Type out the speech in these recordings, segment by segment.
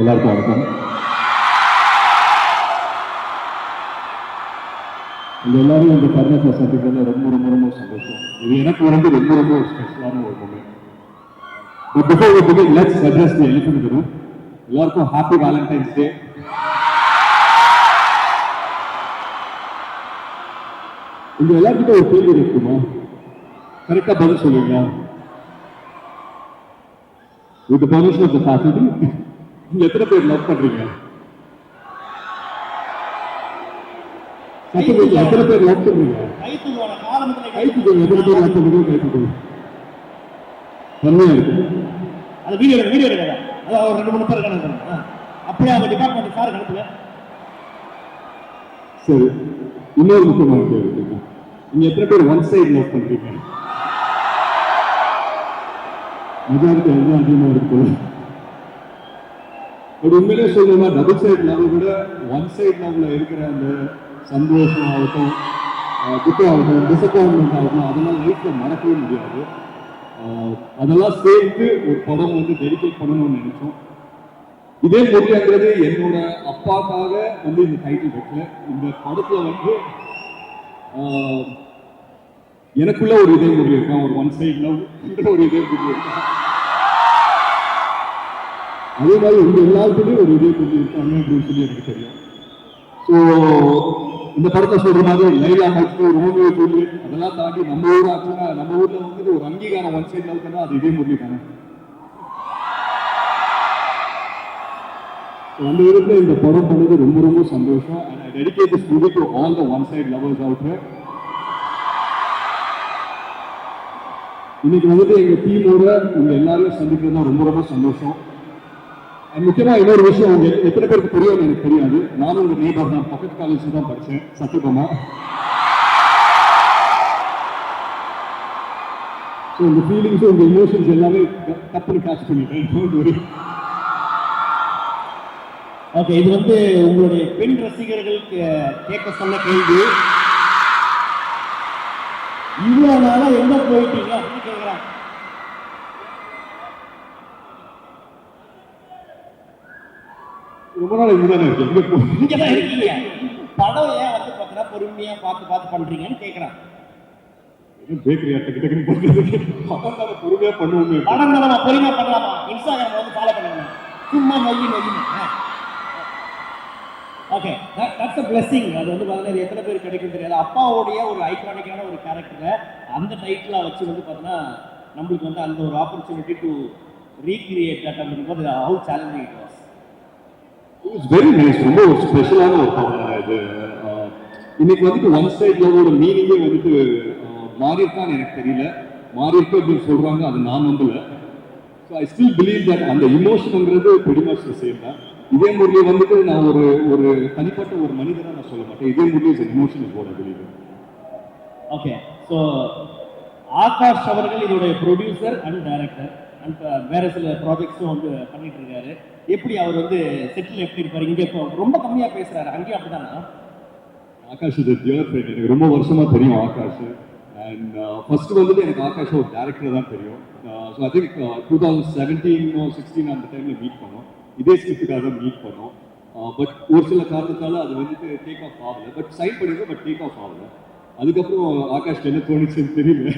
எல்லாருக்கும் வணக்கம். உங்க எல்லாரும் இந்த தருணத்தை சந்திக்கிறதுல ரொம்ப ரொம்ப ரொம்ப சந்தோஷம். இது எனக்கு வந்து ரொம்ப ரொம்ப ஸ்பெஷலான ஒரு moment But before we begin, let's address the elephant in the room. எல்லாருக்கும் ஹாப்பி வேலண்டைன்ஸ் டே உங்க எல்லாருக்கிட்ட ஒரு கேள்வி இருக்குமா? கரெக்டா பதில் சொல்லுங்க. With permission of the faculty நீங்க எத்தனை பேர் லவ் பண்றீங்க? கேட்கல. எத்தனை பேர் லவ் பண்றீங்க? கைத்துக்கு எத்தனை பேர் லவ் பண்றீங்க கைத்துக்கு இருக்கு. அது வீடியோ வீடியோ எடுக்க அது ஒரு ரெண்டு மூணு பேர் கணக்கு ஆ. அப்படியே அவங்க டிபார்ட்மெண்ட் சார் கணக்குல. சரி இன்னொரு முக்கியமான கேள்வி. நீங்க எத்தனை பேர் ஒன் சைடு லவ் பண்றீங்க? மெஜாரிட்டி அதுதான் அதிகமா இருக்கு? ஒரு உண்மையிலே சொல்லணும்னா டபுள் சைடு லெவல் விட ஒன் சைடு லெவலில் இருக்கிற அந்த சந்தோஷம் ஆகட்டும் அஹ் துக்கம் ஆகட்டும் டிசப்பாயின்மெண்ட் ஆகட்டும் அதெல்லாம் லைஃப்பில் மறக்கவே முடியாது. அதெல்லாம் சேர்த்து ஒரு படம் வந்து டெடிகேட் பண்ணணும்னு நினைச்சோம். இதே மொழியாங்கிறது என்னோட அப்பாக்காக வந்து இந்த டைட்டில் வைக்கல. இந்த படத்தில் வந்து எனக்குள்ள ஒரு இதே மொழி இருக்கான் ஒரு ஒன் சைட் லவ் ஒரு இதே மொழி இருக்கான் அதே மாதிரி உங்க எல்லாருக்குமே ஒரு இதே முருகன் இருக்காங்க அப்படின்னு சொல்லி எனக்கு தெரியும். ஸோ இந்த படத்தை சொல்ற மாதிரி லைலா மஜ்னு ரோமியோ ஜூலியட் அதெல்லாம் தாண்டி நம்ம ஊர் ஆச்சுன்னா நம்ம ஊர்ல வந்து ஒரு அங்கீகாரம் ஒன் சைட் லவ் அது இதே முருகன் தானே அந்த விதத்துல இந்த படம் பண்ணது ரொம்ப ரொம்ப சந்தோஷம். And I dedicate this movie to all the one side lovers out இன்னைக்கு வந்துட்டு எங்க டீமோட உங்க எல்லாரையும் சந்திக்கிறது ரொம்ப ரொம்ப சந்தோஷம். And முக்கியமா இன்னொரு விஷயம் அவங்க எத்தனை பேருக்கு புரியும் எனக்கு தெரியாது. நானும் உங்க நேபர் தான். பக்கத்து காலேஜ் தான் படிச்சேன். சத்தியபாமா ஸோ உங்க ஃபீலிங்ஸ் உங்க இமோஷன்ஸ் எல்லாமே தப்புன்னு கேட்ச் பண்ணிட்டேன். ஓகே இது வந்து உங்களுடைய பெண் ரசிகர்களுக்கு கேட்க சொன்ன கேள்வி. இவ்வளவு நாளா எங்க போயிட்டீங்க? அப்படின்னு கேக்குறாங்க. ரொம்ப நாள் இங்கே இருக்கு. எங்க இங்க தான் இருக்கீங்க. படம் ஏன் வந்து பார்த்தீங்கன்னா பொறுமையா பார்த்து பார்த்து பண்றீங்கன்னு கேக்குறாங்க பேக்கரி அட்டை கிட்ட பண்றதுக்கு அவன் தானே பொறுமையா பண்ணுவோமே. படம் நம்ம பொறுமையா பண்ணலாமா? இன்ஸ்டாகிராம் வந்து ஃபாலோ பண்ணுங்க. சும்மா நொய்யி நொய்யின்னு ஓகே தட்ஸ் அ blessing. அது வந்து பார்த்தீங்கன்னா எத்தனை பேர் கிடைக்கும் தெரியாது. அப்பாவுடைய ஒரு ஐகானிக்கான ஒரு கேரக்டரை அந்த டைட்டிலாக வச்சு வந்து பார்த்தீங்கன்னா நம்மளுக்கு வந்து அந்த ஒரு ஆப்பர்ச்சுனிட்டி டு ரீக்ரியேட் தட் அப்படிங்கும்போது how challenging it was it's very nice ரொம்ப ஒரு ஸ்பெஷலான ஒரு படம் இது. இன்னைக்கு வந்துட்டு ஒன் சைட் லவோட மீனிங்கே வந்துட்டு மாறியிருக்கான்னு மாறி இருக்கான்னு எனக்கு தெரியல. மாறியிருக்கு அப்படின்னு சொல்றாங்க அது நான் நம்பல. So I still believe that அந்த இமோஷனுங்கிறது pretty much தான். இதே முறையில் வந்துட்டு நான் ஒரு ஒரு தனிப்பட்ட ஒரு மனிதனாக நான் சொல்ல மாட்டேன். இதே முறையில் இஸ் இமோஷன் இஸ் போட பிலீவ் ஓகே ஸோ ஆகாஷ் அவர்கள் இதோடைய ப்ரொடியூசர் அண்ட் டைரக்டர் வேற சில ப்ராஜெக்ட்ஸும் வந்து பண்ணிட்டு இருக்காரு எப்படி அவர் வந்து செட்டில் எப்படி இருப்பாரு? இங்கே இப்போ ரொம்ப கம்மியா பேசுறாரு. அங்கேயும் அப்படிதானா? ஆகாஷ் இது ஃப்ரெண்ட் எனக்கு ரொம்ப வருஷமா தெரியும் ஆகாஷ். அண்ட் ஃபர்ஸ்ட் வந்துட்டு எனக்கு ஆகாஷ் ஒரு டேரக்டர் தான் தெரியும். So I think two thousand seventeen sixteen அந்த டைம்ல மீட் பண்ணோம். இதே ஸ்கிரிப்டுக்காக தான் மீட் பண்ணோம். Uh, பட் ஒரு சில காரணத்தால் அது வந்துட்டு டேக் ஆஃப் ஆகல. பட் சைன் பண்ணியிருக்கோம் பட் டேக் ஆஃப் ஆகல. அதுக்கப்புறம் ஆகாஷ்க்கு என்ன தோணுச்சுன்னு தெரியல.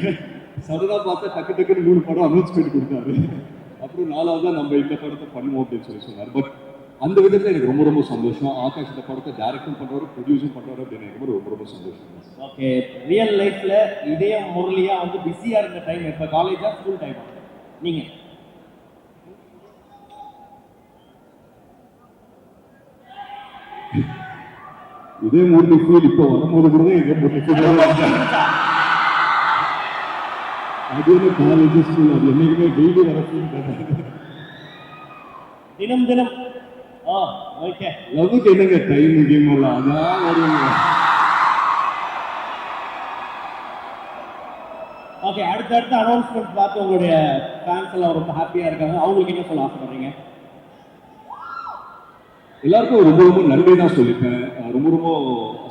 சடனாக பார்த்தா டக்கு டக்குன்னு மூணு படம் அனௌன்ஸ்மெண்ட் கொடுத்தாரு. அப்புறம் நாலாவது தான் நம்ம இந்த படத்தை பண்ணுவோம் அப்படின்னு சொல்லி சொன்னார். பட் அந்த விதத்தில் எனக்கு ரொம்ப ரொம்ப சந்தோஷம். ஆகாஷ் இந்த படத்தை டேரக்டும் பண்ணுவார் ப்ரொடியூஸும் பண்ணுவார் அப்படின்னு எனக்கு ரொம்ப ரொம்ப சந்தோஷம். ஓகே ரியல் லைஃப்ல இதே முரளியா வந்து பிஸியா இருந்த டைம் இப்போ காலேஜா ஸ்கூல் டைமா நீங்க? இதே மூர்த்தி ஃபீல் இப்போ வரும்போது கூட இதே மூர்த்தி ஃபீல் அது என்ன காலேஜ் ஸ்கூல் அது என்னைக்குமே டெய்லி வர ஃபீல் தினம் தினம். ஆ ஓகே லவ்வுக்கு என்னங்க டைம் கேம் எல்லாம் அதான் வருவாங்க ஓகே அடுத்தடுத்த அனௌன்ஸ்மெண்ட் பார்த்து உங்களுடைய ஃபேன்ஸ் எல்லாம் ரொம்ப ஹாப்பியா இருக்காங்க. அவங்களுக்கு என்ன சொல்ல ஆசைப்படுறீங்க? எல்லாருக்கும் ரொம்ப ரொம்ப நன்றி தான் சொல்லிப்பேன் ரொம்ப ரொம்ப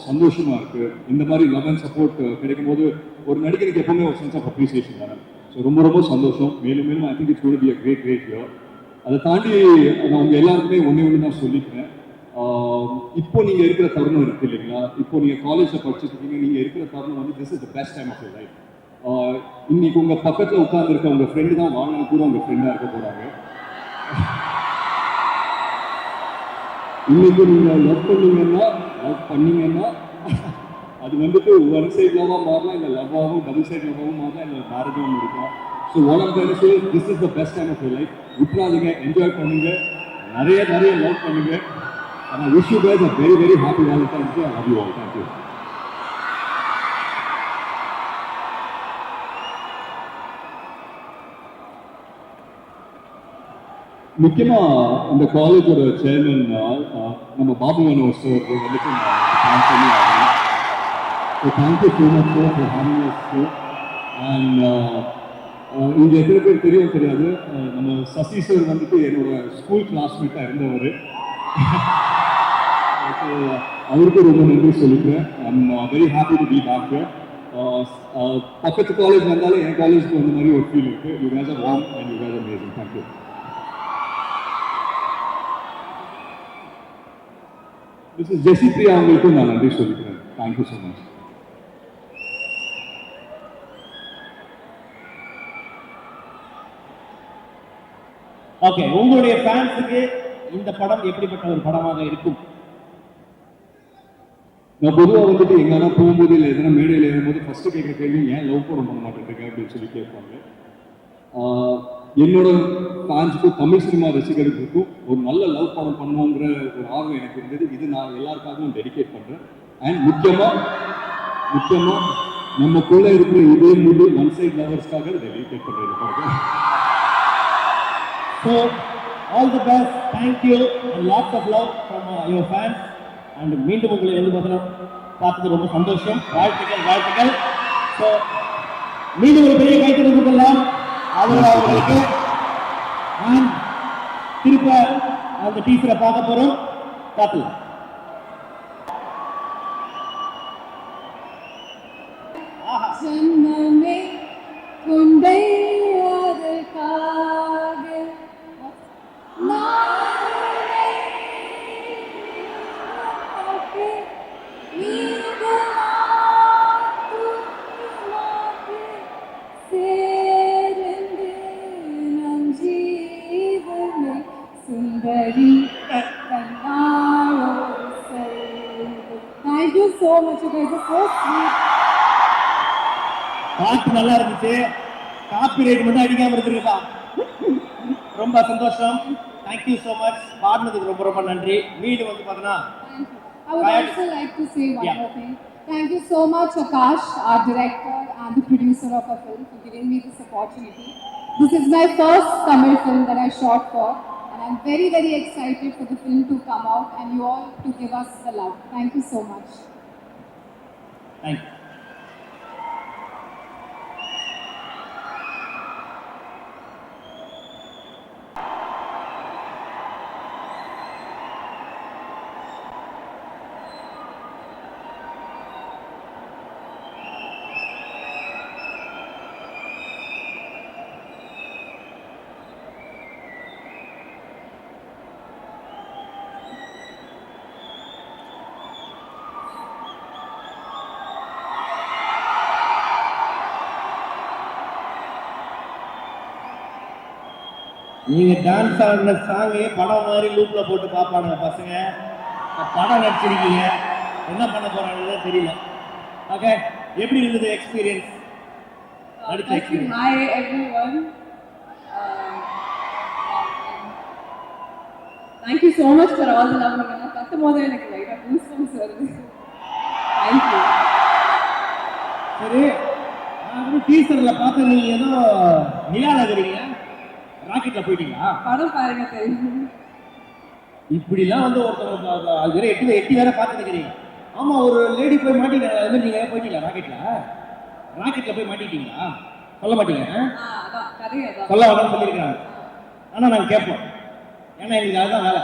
சந்தோஷமா இருக்கு. இந்த மாதிரி லவ் அண்ட் சப்போர்ட் கிடைக்கும் போது ஒரு நடிகருக்கு எப்பவுமே ஒரு சென்ஸ் ஆஃப் அப்ரிசியேஷன் தானே. ஸோ ரொம்ப ரொம்ப சந்தோஷம். மேலும் மேலும் I think it's got be a great great year அதை தாண்டி நான் உங்கள் எல்லாருக்குமே ஒன்றே ஒன்று தான் சொல்லிக்கிறேன். இப்போ நீங்கள் இருக்கிற தருணம் இருக்கு இல்லைங்களா? இப்போ நீங்கள் காலேஜில் படிச்சுருக்கீங்க நீங்கள் இருக்கிற தருணம் வந்து this is the best time of your life இன்னைக்கு உங்கள் பக்கத்தில் உட்காந்துருக்க உங்கள் ஃப்ரெண்டு தான் வாங்கின கூட உங்கள் ஃப்ரெண்டாக இருக்க போகிறாங்க இன்னைக்கு நீங்க லவ் பண்ணீங்கன்னா லவ் பண்ணீங்கன்னா அது வந்துட்டு ஒன் சைட் லவ்வா மாறலாம் இல்லை லவ்வாகவும் டபுள் சைட் லவ்வாகவும் மாறலாம் இல்லை மேரேஜாகவும் இருக்கும் so one of time this is the best time of life விட்டுறாதீங்க என்ஜாய் பண்ணுங்க நிறைய நிறைய லவ் பண்ணுங்க and I wish you guys a very very happy Valentine's Day. I love you all. Thank you. முக்கியமா இந்த காலேஜோட சேர்மன் நம்ம Babu Manoj sir வந்துட்டு நான் பண்ணி ஆகணும் so thank you so much sir for having us and இங்கே எத்தனை பேர் தெரியும் தெரியாது. நம்ம சசி சார் வந்துட்டு என்னோட ஸ்கூல் கிளாஸ்மேட்டாக இருந்தவர். ஸோ அவருக்கு ரொம்ப நன்றி சொல்லிக்கிறேன். I'm very happy to be back பக்கத்து காலேஜ் வந்தாலும் என் காலேஜ்க்கு வந்த மாதிரி ஒரு ஃபீல் இருக்கு. You guys are warm and you guys amazing thank you Mrs Jessie Priya அவங்களுக்கும் நான் நன்றி சொல்லிக்கிறேன் தேங்க்யூ ஸோ மச் ஓகே உங்களுடைய ஃபேன்ஸுக்கு இந்த படம் எப்படிப்பட்ட ஒரு படமாக இருக்கும்? நான் பொதுவாக வந்துட்டு எங்கன்னா போகும்போது இல்லை எதனா மேடையில் ஏறும்போது ஃபர்ஸ்ட் கேட்குற கேள்வி ஏன் லவ் படம் பண்ண மாட்டேங்க அப்படின்னு சொல்லி கேட்பாங்க. என்னோட ஃபேன்ஸுக்கும் தமிழ் சினிமா ரசிகர்களுக்கும் ஒரு நல்ல லவ் படம் பண்ணுவோங்கிற ஒரு ஆர்வம் எனக்கு இருந்தது. இது நான் எல்லாருக்காகவும் டெடிகேட் பண்ணுறேன் அண்ட் முக்கியமாக முக்கியமாக கூட இருக்கிற இதே முழு ஒன் சைட் லவர்ஸ்க்காக டெடிகேட் பண்ணுறேன் so all the best thank you and lots of love from your fans and மீண்டும் உங்களை வந்து பார்த்தோம் பார்த்தது ரொம்ப சந்தோஷம். வாழ்த்துக்கள் வாழ்த்துக்கள். ஸோ மீண்டும் ஒரு பெரிய கைத்தறி கொடுக்கலாம் அவர் அவர்களுக்கு நான் திருப்ப அந்த டீச்சரை பார்க்க போகிறோம் பார்க்கலாம் பாட்டு நல்லா இருந்துச்சு காப்பி ரைட் மட்டும் அடிக்காம இருந்திருக்கா ரொம்ப சந்தோஷம் தேங்க்யூ ஸோ மச் பாடினதுக்கு ரொம்ப ரொம்ப நன்றி வீடு வந்து பார்த்தோன்னா Thank you. I would Right. also like to say one Yeah. more thing. Thank you so much, Akash, our director and the producer of our film, for giving me this opportunity. This is my first Tamil film that I shot for, and I'm very, very excited for the film to come out and you all to give us the love. Thank you so much. Thank you நீங்க dance ஆடின சாங்கே படம் மாதிரி லூப்ல போட்டு பார்ப்பானுங்க பசங்க. படம் நடிச்சிருக்கீங்க. என்ன பண்ண போறாங்கன்னு தெரியல. ஓகே எப்படி இருந்தது எக்ஸ்பீரியன்ஸ் நடிச்ச experience everyone. Um, thank you so much for all the love. நீங்க கத்தும் போது எனக்கு லைட்டாக பூஸ் பம்ஸ் வருது. தேங்க்யூ சரி நான் வந்து டீசர்ல பார்த்த நீங்க ஏதோ நிலால இருக்கிறீங்க ராக்கெட்ல போயிட்டீங்களா? படம் பாருங்க தெரியும் இப்படிலாம் வந்து ஒருத்தவங்க வேற எட்டி எட்டி வேற பார்த்து இருக்கிறீங்க. ஆமா ஒரு லேடி போய் மாட்டீங்க அது மாதிரி நீங்க போயிட்டீங்களா ராக்கெட்ல ராக்கெட்ல போய் மாட்டிட்டீங்களா சொல்ல மாட்டீங்க சொல்ல வேணாம்னு சொல்லியிருக்காங்க ஆனா நாங்க கேட்போம். ஏன்னா எங்களுக்கு அதுதான் வேலை.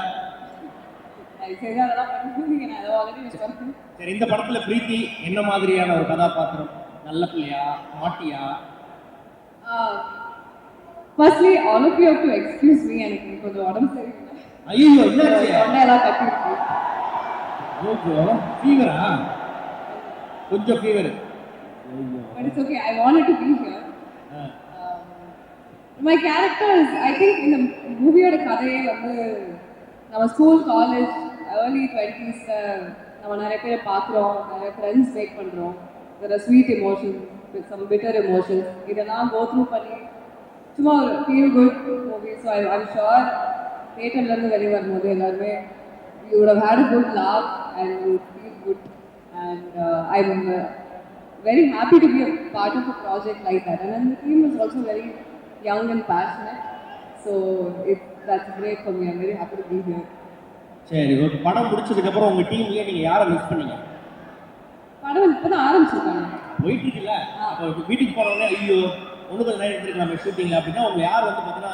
சரி இந்த படத்துல பிரீத்தி என்ன மாதிரியான ஒரு கதாபாத்திரம்? நல்ல பிள்ளையா மாட்டியா Firstly, all of you have to excuse me எனக்கு கொஞ்சம் உடம்பு சரியில்லை. ஐயோ என்னாச்சு? தொண்டை எல்லாம் இருக்கு ஓகோ ஃபீவரா கொஞ்சம் fever okay. I wanted to be here. Um, my characters, I think in the மூவியோட கதையே வந்து நம்ம ஸ்கூல் காலேஜ் ஏர்லி டுவெண்ட்டீஸில் நம்ம நிறைய பேரை பார்க்குறோம் நிறைய ஃப்ரெண்ட்ஸ் மேக் பண்ணுறோம் வேறு sweet emotions some bitter emotions இதெல்லாம் கோ த்ரூ பண்ணி சும்மா ஒரு feel good movie so I I'm sure தேட்டர்லேருந்து வெளியே வரும்போது எல்லாருமே you a good laugh and you feel good and uh, I'm uh, very happy to be a part of a project like that and then the team is also very young and passionate so it, that's great for me I'm very happy to be here சரி okay படம் முடிச்சதுக்கு அப்புறம் உங்க டீம்லயே நீங்க யாரை miss பண்ணீங்க படம் இப்போ தான் ஆரம்பிச்சிருக்காங்க போயிட்டு இருக்குல்ல வீட்டுக்கு போனவொடனே ஐயோ ஒன்று நிறைய நேரம் ஷூட்டிங்ல அப்படின்னா உங்க யார் வந்து பார்த்தீங்கன்னா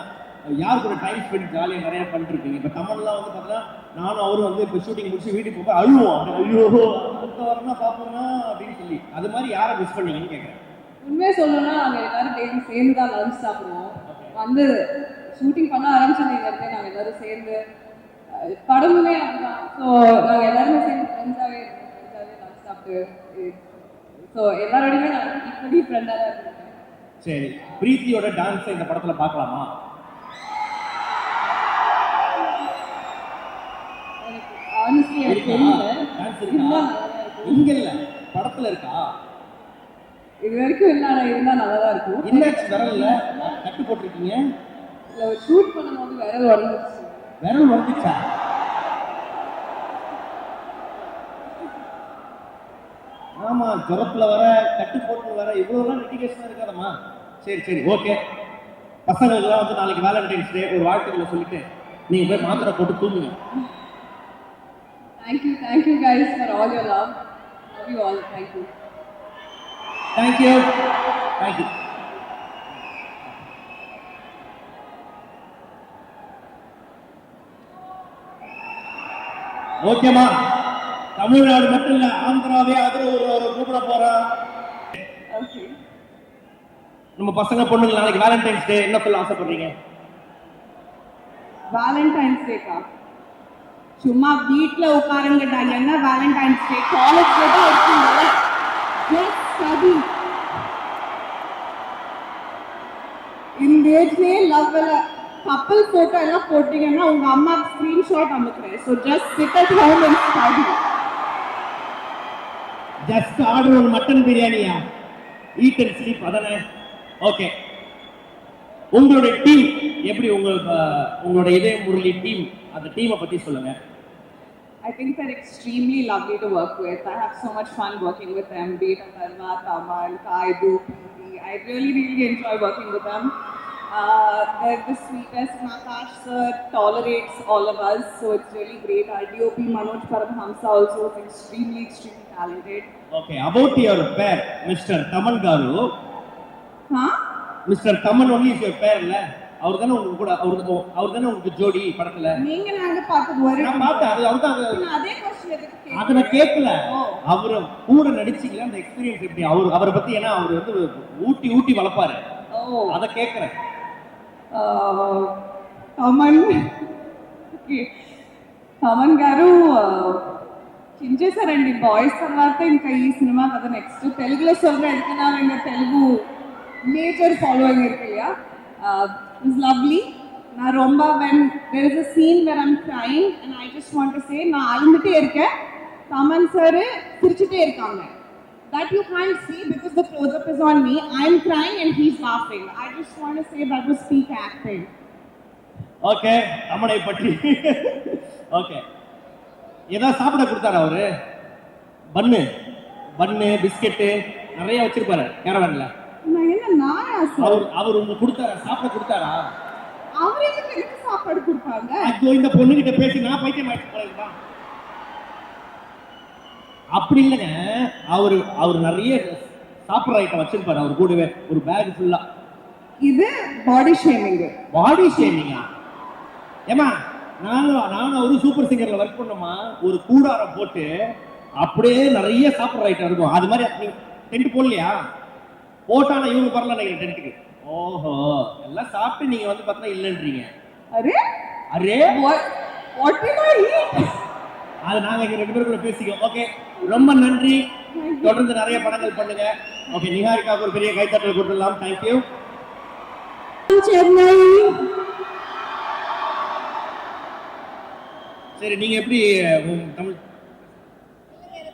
யார் கூட டைம் ஸ்பெண்ட் ஜாலியாக நிறைய பண்ணிருக்கீங்க? இருக்கீங்க இப்போ தமிழ்லாம் வந்து பார்த்தீங்கன்னா நானும் அவரும் வந்து இப்போ ஷூட்டிங் முடிச்சு வீட்டுக்கு போக அழுவோம். அப்படி, ஐயோ அடுத்த வாரம் தான் பார்ப்போம்னா அப்படின்னு சொல்லி. அது மாதிரி யாரை மிஸ் பண்ணீங்கன்னு கேட்குறேன் உண்மையை சொல்லணும்னா நாங்கள் எல்லாரும் டெய்லி சேர்ந்து தான் லஞ்ச் சாப்பிடுவோம். வந்து ஷூட்டிங் பண்ண ஆரம்பிச்சதுலேருந்தே நாங்கள் எல்லாரும் சேர்ந்து. படமுமே அதுதான் ஸோ நாங்கள் எல்லாருமே சேர்ந்து ஃப்ரெண்ட்ஸாகவே இருக்கோம் ஃப்ரெண்ட்ஸாகவே லஞ்ச் சாப்பிட்டு ஸோ எல்லாரோடையுமே நாங்கள் இப்படி ஃப்ரெண்டாக தான் இருக்கோம் சரி பிரீத்தியோட டான்ஸை இந்த படத்துல பார்க்கலாமா? இங்க இல்ல. படத்துல இருக்கா? இது வரைக்கும் இல்லை ஆனால் இருந்தால் நல்லா தான் இருக்கும். என்னாச்சு விரல்ல கட்டு போட்டிருக்கீங்க. இல்லை ஷூட் பண்ணும்போது விரல் உடஞ்சிருச்சு. விரல் வந்துச்சா ஆமா ஜுரத்துல வர கட்டு போட்டு வர இவ்வளவுலாம் லிட்டிகேஷன் இருக்காதம்மா. சரி சரி ஓகே பசங்களுக்குலாம் வந்து நாளைக்கு வேலண்டைன்ஸ் டே ஒரு வாழ்த்துக்களை சொல்லிட்டு நீங்க போய் மாத்திரை போட்டு தூங்குங்க. Thank you thank you guys for all your love love you all thank you thank you thank you ஓகேம்மா தமிழ்நாடு மட்டும் இல்ல ஆந்திராவே அதில் ஒரு கூப்பிட போறோம் ஓகே நம்ம பசங்க பொண்ணுங்க நாளைக்கு வேலண்டைன்ஸ் டே என்ன சொல்ல ஆசைப்படுறீங்க? வேலண்டைன்ஸ் டேக்கா சும்மா வீட்டில் உட்காருங்கடா என்ன வேலண்டைன்ஸ் டே காலேஜ்ல தான் இருக்குங்களா ஜஸ்ட் ஸ்டடி இந்த ஏஜ்லயே லவ் கப்பல் போட்டோ எல்லாம் போட்டீங்கன்னா உங்க அம்மா ஸ்கிரீன்ஷாட் அனுப்புறேன். So just sit at home and study just order ஒரு மட்டன் பிரியாணியா ஈட் அண்ட் ஸ்லீப் அதானே? ஓகே உங்களுடைய டீம் எப்படி உங்க உங்களோட முரளி டீம் அந்த டீமை பத்தி சொல்லுங்க I think they're extremely lovely to work with. I have so much fun working with them, be it Aparna, Kai, Kaidu, I really, really enjoy working with them. Uh, they're the sweetest. Nakash sir tolerates all of us, so it's really great. Our DOP Manoj Paramhamsa also is extremely, extremely talented. Okay, about your pair, Mr. Tamal Garu, Mister Thaman only is your பேர் இல்ல அவர் தானே உங்களுக்கு கூட அவர் அவர் தானே உங்களுக்கு ஜோடி படத்துல நீங்க நாங்க பார்த்தது ஒரே நான் பார்த்தேன் அது அவர் தான் அது- அதே கொஸ்டின் எதுக்கு அதை நான் கேட்கல ஓ. அவரை கூட நடிச்சீங்களா அந்த எக்ஸ்பீரியன்ஸ் எப்படி அவர் அவரை பத்தி ஏன்னா அவர் வந்து ஊட்டி ஊட்டி வளர்ப்பாரு ஓ அதை கேட்கறேன் తమన్ తమన్ గారు చించేశారండి బాయ్స్ తర్వాత ఇంకా ఈ సినిమా కదా నెక్స్ట్ తెలుగులో சொல்றேன் ఎందుకన్నా எங்க తెలుగు மேஜர் ஃபாலோவிங் இருக்கு இல்லையா இஸ் லவ்லி நான் ரொம்ப when there is a scene where I'm crying and I just want to say நான் அழுந்துட்டே இருக்கேன். தமன் சார் சிரிச்சுட்டே இருக்காங்க. That you can't see because the close-up is on me. I'm crying and he's laughing. I just want to say that was peak acting. Okay தமனை பற்றி. Okay ஏதாவது சாப்பிட கொடுத்தாரா அவரு? பன்னு. பன்னு பிஸ்கெட்டு நிறைய வச்சிருப்பாரு. கேரவன்ல நான் என்ன நாயா சார் அவர் அவர் உங்களுக்கு கொடுத்தாரா? சாப்பிட கொடுத்தாரா? அவர் எதுக்கு எனக்கு சாப்பாடு கொடுப்பாங்க? ஐயோ இந்த பொண்ணுகிட்ட பேசி நான் பைத்தியம் போல இருக்குதான். அப்படி இல்லைங்க. அவர் அவர் நிறைய சாப்பிட்ற ஐட்டம் வச்சிருப்பாரு. அவர் கூடவே ஒரு பேக் ஃபுல்லா இது பாடி ஷேமிங் பாடி ஷேமிங்கா ஏமா நானும் நானும் ஒரு சூப்பர் சிங்கர்ல ஒர்க் பண்ணோமா ஒரு கூடாரம் போட்டு அப்படியே நிறைய சாப்பிட்ற ஐட்டம் இருக்கும். அது மாதிரி நீ டென்ட் போடலையா? போட்டானா இவங்க வரல நினைக்கிறேன் டென்ட்டுக்கு ஓஹோ எல்லாம் சாப்பிட்டு நீங்க வந்து பார்த்தா இல்லைன்றீங்க. அரே? அரே? அது நாங்க இங்க ரெண்டு பேருக்குள்ள பேசிக்கோ. ஓகே ரொம்ப நன்றி. தொடர்ந்து நிறைய படங்கள் பண்ணுங்க. ஓகே நிகாரிக்காவுக்கு ஒரு பெரிய கைத்தட்டல் கொடுத்துடலாம். தேங்க்யூ சென்னை சரி நீங்க எப்படி தமிழ்?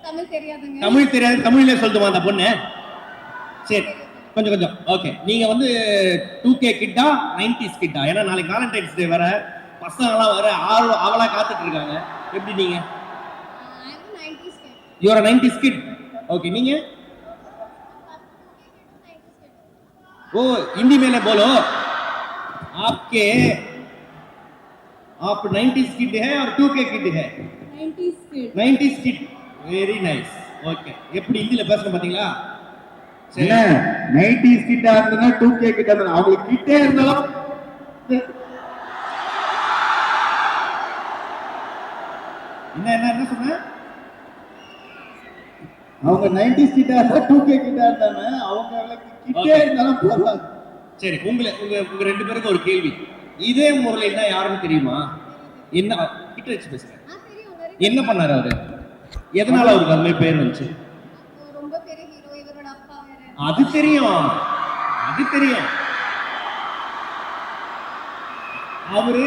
தமிழ் தெரியாதுங்க. தமிழ் தெரியாது தமிழ்ல சொல்லுமா அந்த பொண்ணு? சரி. கொஞ்சம் கொஞ்சம் ஓகே நீங்க வந்து டூ கே கிட்டா நைன்டிஸ் கிட்டா ஏன்னா நாளைக்கு வேலண்டைன்ஸ் டே வர பசங்கலாம் வர ஆர்வ அவளா காத்துட்டு இருக்காங்க எப்படி நீங்க I'm 90s kid. You are nineties kid okay நீங்க ओ हिंदी में ना बोलो आपके आप 90s किड है और 2K किड है 90s kid. 90s kid very nice okay எப்படி ஹிந்தில பேசணும் பாத்தீங்களா என்ன? நைன்டிஸ் கிட்ட இருந்தா டூ கே கிட்ட இருந்தா அவங்களுக்கு கிட்டே இருந்தாலும் என்ன என்ன என்ன சொன்ன? அவங்க நைன்டிஸ் கிட்ட இருந்தா டூ கே கிட்ட இருந்தாங்க அவங்களுக்கு கிட்டே. இருந்தாலும் போதும் சரி உங்களை உங்க உங்க ரெண்டு பேருக்கு ஒரு கேள்வி. இதே முரளின்னா யாருன்னு தெரியுமா? என்ன கிட்ட வச்சு பேசுறேன் ஆ, தெரியும், very என்ன பண்ணாரு அவரு? எதனால அவருக்கு அது மாதிரி பேர் வந்துச்சு good. ரொம்ப பெரிய ஹீரோ இவரோட அப்பா வேற அது தெரியும். அது தெரியும். அவரு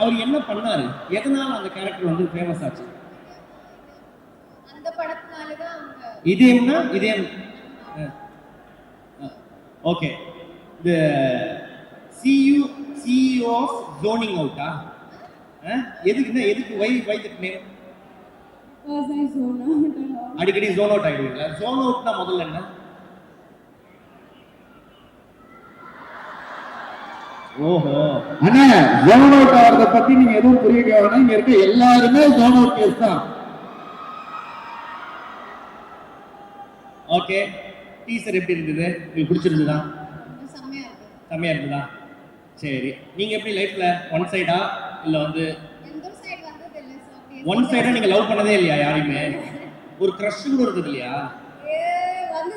அவர் என்ன பண்ணாரு? எதனால அந்த கேரக்டர் வந்து ஃபேமஸ் ஆச்சு? இதயம்னா இதயம் ஓகே. இந்த சியூ சிஇஓ ஆஃப் ஜோனிங் அவுட்டா எதுக்கு எதுக்கு? Why why that name. அடிக்கடி ஜோன் அவுட் ஆயிடுவீங்களா? ஜோன் அவுட்னா முதல்ல என்ன? ஓஹோ. அண்ணா ஜோன் அவுட் ஆகிறத பத்தி நீங்க எதுவும் புரிய வேணாம் இங்க இருக்க எல்லாருமே ஜோன் அவுட் கேஸ் தான். ஓகே டீசர் எப்படி இருந்தது? உங்களுக்கு பிடிச்சிருந்ததா? ரொம்ப செம்மையா இருந்ததா? சரி. நீங்க எப்படி லைஃப்ல ஒன் சைடா இல்ல வந்து ஒன் சைடா நீங்க லவ் பண்ணதே இல்லையா யாரையுமே? ஒரு க்ரஷ் கூட இருந்தது இல்லையா? ஆனா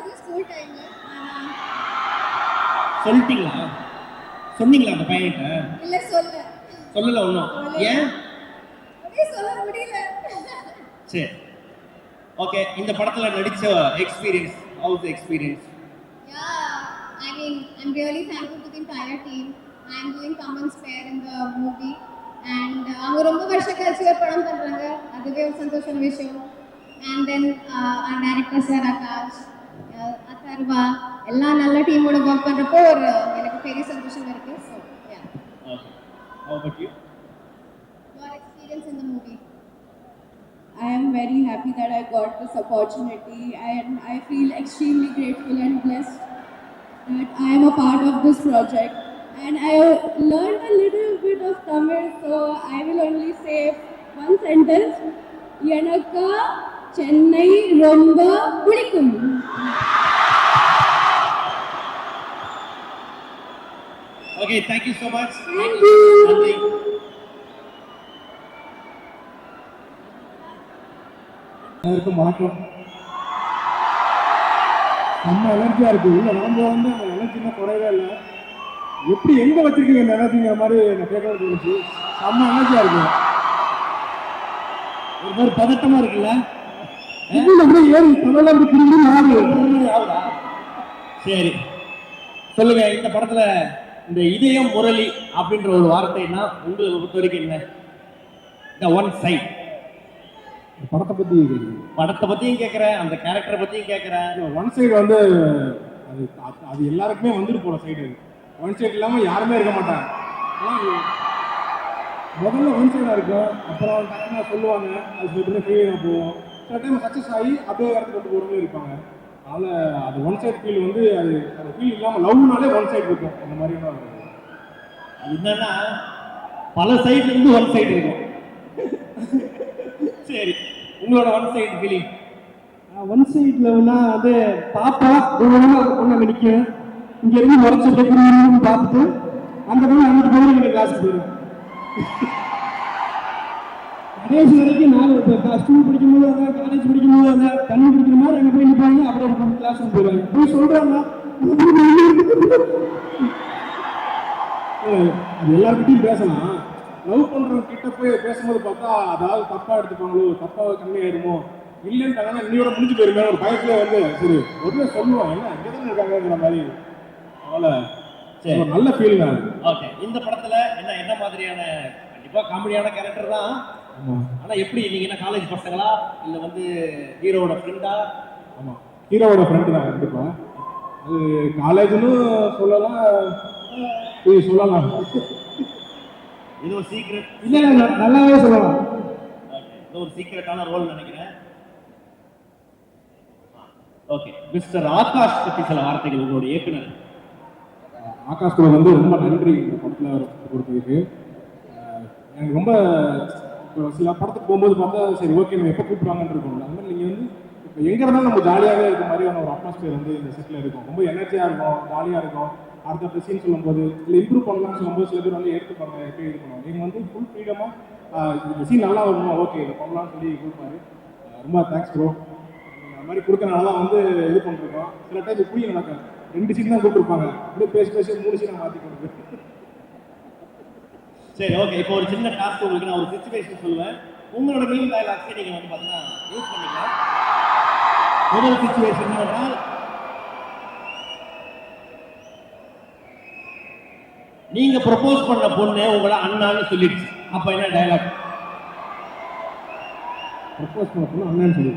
சொல்லிட்டீங்களா? சொன்னீங்களா அந்த பையன்கிட்ட? இல்ல சொல்ல சொல்லல ஒன்றும் ஏன்? அப்படியே சொல்ல முடியல. சரி. ஓகே இந்த படத்துல நடிச்ச experience how's experience I mean, I'm really thankful to the entire team. I'm doing common spare in the movie. And uh, அவங்க ரொம்ப வருஷம் கழிச்சு ஒரு படம் பண்றாங்க. அதுவே ஒரு சந்தோஷம் விஷயம். And then director sir Akash Atharvaa எல்லா நல்ல டீமோட ஒர்க் ஒரு எனக்கு பெரிய சந்தோஷம் இருக்கு so okay how about you your experience in the movie I am very happy that I got this opportunity and I feel extremely grateful and blessed that I am a part of this project. And I learned a little bit of Tamil, so I will only say one sentence. Yanaka Chennai Romba Pudikum. okay thank you so much Thank you. நன்றி அனைவருக்கும் வணக்கம். நம்ம எனர்ஜியா இருக்கு. இல்ல நாம வந்து அந்த எனர்ஜினா குறையவே இல்லை. எப்படி எங்க வச்சிருக்கீங்க இந்த எனர்ஜிங்கிற மாதிரி நான் கேட்கறது தோணுச்சு. செம்ம எனர்ஜியா இருக்கு. ஒரு மாதிரி பதட்டமா இருக்குல்ல? இது அப்படியே ஏறி தலையில அப்படி திரும்பி ஆகுதா? சரி. சொல்லுங்க இந்த படத்துல இந்த இதயம் முரளி அப்படின்ற ஒரு வார்த்தைன்னா உங்களை பொறுத்த வரைக்கும் என்ன? இந்த ஒன் சைட் படத்தை பத்தி படத்தை பத்தியும் கேட்கறேன் அந்த கேரக்டரை பத்தியும் கேட்கறேன் ஒன் சைடு வந்து அது அது- எல்லாருக்குமே வந்துட்டு போற சைடு ஒன் சைடு இல்லாம யாருமே இருக்க மாட்டாங்க. முதல்ல ஒன் சைடா இருக்கும். அப்புறம் டக்குனா சொல்லுவாங்க. அது சொல்லிட்டு ஃபெயிலாக போகும். சில டைம் சக்ஸஸ் ஆகி அப்படியே இடத்துக்கு கொண்டு போகிறவங்களும் இருப்பாங்க. அதனால அது ஒன் சைடு ஃபீல் வந்து அது அந்த ஃபீல் இல்லாமல் லவ்னாலே ஒன் சைடு இருக்கும். அந்த அது. என்னன்னா பல சைடுல இருந்து ஒன் சைடு இருக்கும். சரி உங்களோட ஒன் சைடு ஃபீலிங் ஒன் சைட்லன்னா வந்து பாப்பா தூரமாக ஒரு பொண்ணை நிற்கும் இங்க இருந்து முறைச்சிட்டு குருன்னு பார்த்துட்டு அந்த பொண்ணு அங்கிட்டு போய் எனக்கு கிளாஸுக்கு போயிடும் கடைசி வரைக்கும் நான் இப்போ ஸ்கூல் படிக்கும்போது அந்த காலேஜ் படிக்கும்போது அந்த தண்ணி குடிக்கிற மாதிரி அங்கே போய் நிற்பாங்க அப்புறம் கிளாஸுக்கு போயிடுவாங்க. போய் சொல்கிறாங்க அது எல்லார்கிட்டயும் பேசலாம். லவ் பண்றவங்க கிட்ட போய் பேசும்போது பார்த்தா அதாவது தப்பா எடுத்துப்பாங்களோ தப்பா கம்மியாயிருமோ இல்லைன்ட்டாங்கன்னா இன்னையோட முடிஞ்சு போயிருமே. ஒரு பயத்துல வந்து சரி உடனே சொல்லுவோம். என்ன இங்கே தானே இருக்காங்கிற மாதிரி. அதனால சரி. ஒரு நல்ல ஃபீல் தான். ஓகே இந்த படத்துல என்ன என்ன மாதிரியான கண்டிப்பா காமெடியான கேரக்டர் தான். ஆமா. ஆனா எப்படி நீங்க என்ன காலேஜ் பசங்களா? இல்ல வந்து ஹீரோவோட ஃப்ரெண்டா ஆமா. ஹீரோவோட ஃப்ரெண்டு தான் கண்டிப்பா. அது காலேஜ்னு சொல்லலாம் இது சொல்லலாம். இது ஒரு சீக்ரெட் இல்ல நல்லாவே சொல்லலாம். இது ஒரு சீக்ரெட்டான ரோல் நினைக்கிறேன். ஓகே மிஸ்டர் ஆகாஷ் பத்தி சில வார்த்தைகள் உங்களோட இயக்குனர். ஆகாஷ் கூட வந்து ரொம்ப நன்றி இந்த படத்தில் கொடுத்ததுக்கு. எனக்கு ரொம்ப சில படத்துக்கு போகும்போது பார்த்தா சரி ஓகே நம்ம எப்போ கூப்பிடுவாங்கன்னு இருக்கும். அந்த மாதிரி நீங்கள் வந்து இப்போ எங்கே இருந்தாலும் நம்ம ஜாலியாகவே இருக்க மாதிரியான ஒரு அட்மாஸ்பியர் வந்து இந்த செட்டில் இருக்கும். ரொம்ப எனர்ஜியாக இருக்கும் ஜாலியாக இருக்கும். அடுத்த சீன் சொல்லும்போது இல்லை இம்ப்ரூவ் பண்ணலாம்னு சொல்லும்போது சில பேர் வந்து எடுத்துப்பாங்க எப்படி இது பண்ணுவாங்க நீங்கள் வந்து ஃபுல் ஃப்ரீடமாக இந்த சீன் நல்லா வரணும் ஓகே இதை பண்ணலாம்னு சொல்லி கொடுப்பாரு ரொம்ப தேங்க்ஸ் ப்ரோ அந்த மாதிரி கொடுக்கறனால தான் வந்து இது பண்ணிருக்கோம். சில டைம் இப்படியும் நடக்கும் ரெண்டு சீன் தான் கொடுத்துருப்பாங்க அப்படியே பேசி பேசி மூணு சீனை மாற்றி கொடுக்கு சரி ஓகே இப்போ ஒரு சின்ன டாஸ்க் உங்களுக்கு நான் ஒரு சுச்சுவேஷன் சொல்லுவேன் உங்களோட மீன் டயலாக்ஸை நீங்கள் வந்து பார்த்தீங்கன்னா யூஸ் பண்ணிக்கலாம். முதல் சுச்சுவேஷன் என்னன்னா நீங்க ப்ரொபோஸ் பண்ண பொண்ணு உங்களை அண்ணான்னு சொல்லிடுச்சு. அப்ப என்ன டயலாக் ப்ரொபோஸ் பண்ண பொண்ணு அண்ணான்னு சொல்லி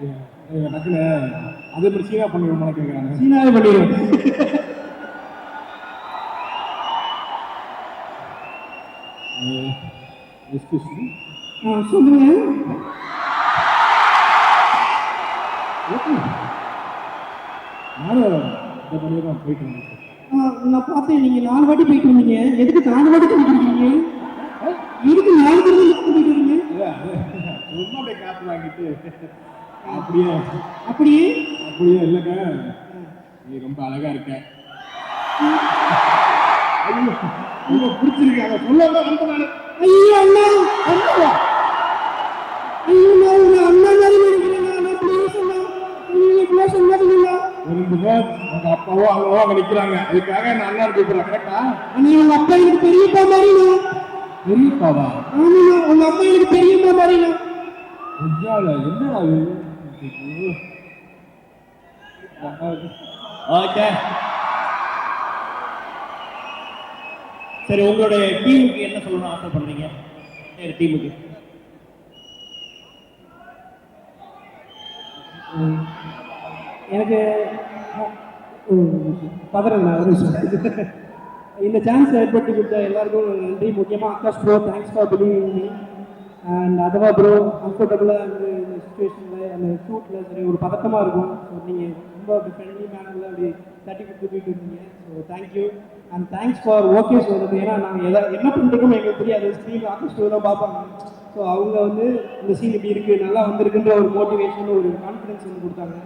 டக்குன்னு அதே மாதிரி சீனா பண்ணிடுவோம் கேட்குறாங்க சீனாவே பண்ணிடுவோம் எக்ஸ்கியூஸ் சொல்லுங்க. நானும் இந்த பண்ணியே தான் போயிட்டு வந்தேன் நான் பார்த்தேன் நீங்க நாலு வாட்டி போயிட்டு வந்தீங்க. எதுக்கு நாலு வாட்டி போயிட்டு இருக்கீங்க? எதுக்கு நாலு தடவை போயிட்டு சும்மா அப்படியே காத்து வாங்கிட்டு அப்படியே? அப்படியே அப்படியே இல்லைங்க. நீ ரொம்ப அழகா இருக்க. ஐயோ, பிடிச்சிருக்கு. அதை சொல்லாம ரொம்ப நாள் ஐயோ அண்ணா அண்ணா. ஐயோ நான் அண்ணா மாதிரி நினைக்கிறேன் நான் அப்படியே சொன்னேன் இப்படிலாம் சொல்லாதீங்களா உங்க அப்பாவோ அம்மாவோ அங்க நிக்கிறாங்க. அதுக்காக நான் அண்ணா கூப்பிடுறேன் கரெக்டா? அண்ணா உங்க அப்பா எனக்கு பெரியப்பா மாதிரிண்ணா. பெரியப்பாவா? ஆமாண்ணா உங்க அப்பா எனக்கு பெரியப்பா ஐயோ. ஓகே சரி உங்களுடைய டீமுக்கு என்ன சொல்லணும்னு ஆசை சரி டீமுக்கு. எனக்கு பதறேன் ஒரு இந்த சான்ஸ் ஏற்படுத்தி கொடுத்த எல்லாருக்கும் நன்றி. முக்கியமாக Akash bro thanks for believing me and அதுவா ப்ரோ கம்ஃபர்டபுளாக இந்த சுச்சுவேஷன் அந்த ஷூட்டில் சரி ஒரு பதட்டமாக இருக்கும். ஸோ நீங்கள் ரொம்ப அப்படி ஃப்ரெண்ட்லி மேனரில் அப்படி தட்டி கொடுத்து போயிட்டு இருந்தீங்க. So thank you and thanks for okay சொல்கிறது ஏன்னா நாங்கள் எதாவது என்ன பண்ணிருக்கோம் எங்களுக்கு தெரியாது. ஸ்க்ரீன் ஆகாஷ் ப்ரோ தான் பார்ப்பாங்க. ஸோ அவங்க வந்து இந்த சீன் இப்படி இருக்குது நல்லா வந்திருக்குன்ற ஒரு மோட்டிவேஷன் ஒரு கான்ஃபிடன்ஸ் வந்து கொடுத்தாங்க.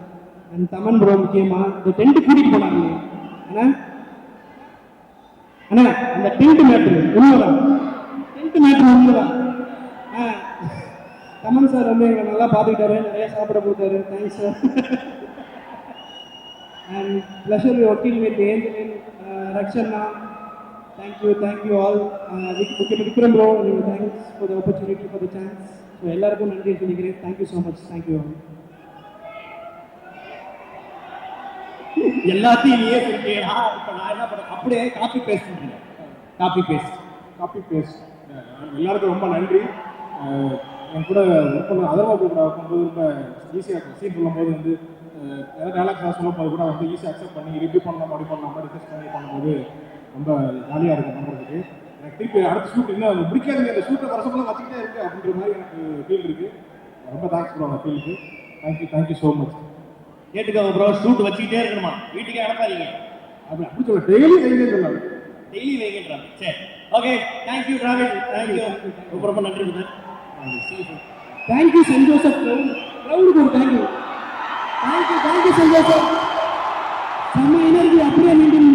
அண்ட் தமன் ப்ரோ முக்கியமாக இந்த டென்ட் கூட்டிகிட்டு போனாங்க. அண்ணா? அண்ணா அந்த டென்ட் மேட்ரு உண்மைதான். டென்ட் மேட்ரு உண்மைதான். ஆ. கமல் சார் வந்து எங்களை நல்லா பார்த்துக்கிட்டாரு நிறைய சாப்பிட கொடுத்தாரு. Thanks sir and pleasure working with Angeline ரக்ஷன்னா thank you thank you all முக்கியமாக விக்ரம் ப்ரோ நீங்கள் thanks for the opportunity for the chance so எல்லாருக்கும் நன்றி சொல்லிக்கிறேன் thank you so much thank you all எல்லாத்தையும் நீயே சொல்லியா இப்போ நான் என்ன பண்ண அப்படியே காப்பி பேஸ்ட் பண்ணுறேன் காப்பி பேஸ்ட் காப்பி பேஸ்ட் எல்லாருக்கும் ரொம்ப நன்றி. Uh, என் கூட ஒர்க் பண்ண அதர்வா கூட இருக்கும்போது ரொம்ப ஈஸியாக இருக்கும். சீன் சொல்லும்போது வந்து ஏதாவது டேலாக்ஸ் சொல்லும் போது கூட வந்து ஈஸியாக அக்செப்ட் பண்ணி ரிவ்யூ பண்ணலாம் அப்படி பண்ணலாம் டிஸ்கஸ் பண்ணி பண்ணும்போது ரொம்ப ஜாலியாக இருக்கும் பண்ணுறதுக்கு எனக்கு திருப்பி அடுத்த ஷூட் இன்னும் அது முடிக்காதுங்க இந்த ஷூட்டை வருஷமெல்லாம் வச்சுக்கிட்டே இருக்கு அப்படின்ற மாதிரி எனக்கு ஃபீல் இருக்கு. ரொம்ப தேங்க்ஸ் ப்ரோ அந்த ஃபீலுக்கு thank you thank you so much கேட்டுக்கோங்க ப்ரோ ஷூட் வச்சுக்கிட்டே இருக்கணுமா? வீட்டுக்கே அனுப்பாதீங்க. அப்படி அப்படி சொல்ல டெய்லி கையிலே சொல்லாங்க டெய்லி வைக்கின்றாங்க சரி. ஓகே தேங்க்யூ டிராவல் தேங்க்யூ ரொம்ப ரொம்ப நன்றி முதல் தேங்க்யூ சென்ட் ஜோசப் க்ரௌண்டுக்கு ஒரு thank you thank you thank you saint Joseph செம்ம எனர்ஜி அப்படியே மெயின்டைன்